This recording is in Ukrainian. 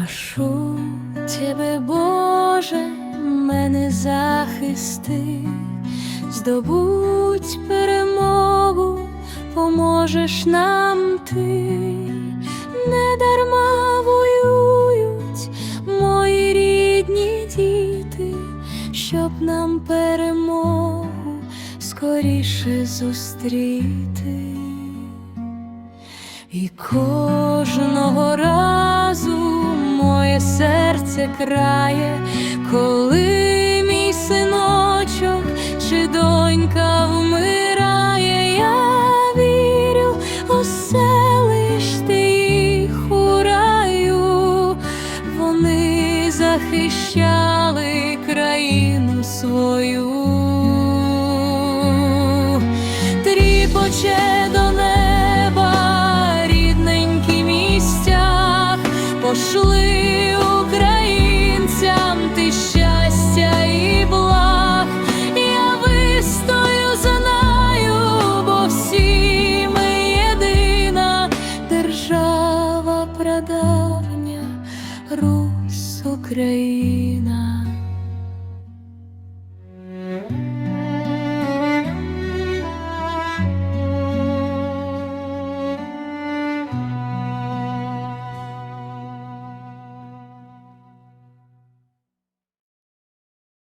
Прошу тебе, Боже, мене захисти, здобуть перемогу, поможеш нам ти, не дарма воюють мої рідні діти, щоб нам перемогу скоріше зустріти. І кожного разу серце крає, коли мій синочок чи донька вмирає, я вірю, оселиш ти їх у раю, вони захищали країну свою. Тріпоче Русь Україна.